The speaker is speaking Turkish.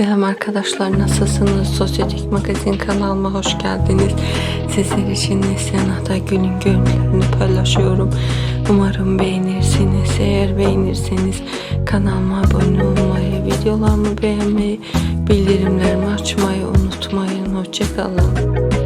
Selam arkadaşlar nasılsınız? Sosyetik Magazin kanalıma hoş geldiniz. Sizler için Neslihan'da günün görüntülerini paylaşıyorum. Umarım beğenirsiniz. Eğer beğenirseniz kanalıma abone olmayı, videolarımı beğenmeyi, bildirimlerimi açmayı unutmayın. Hoşçakalın.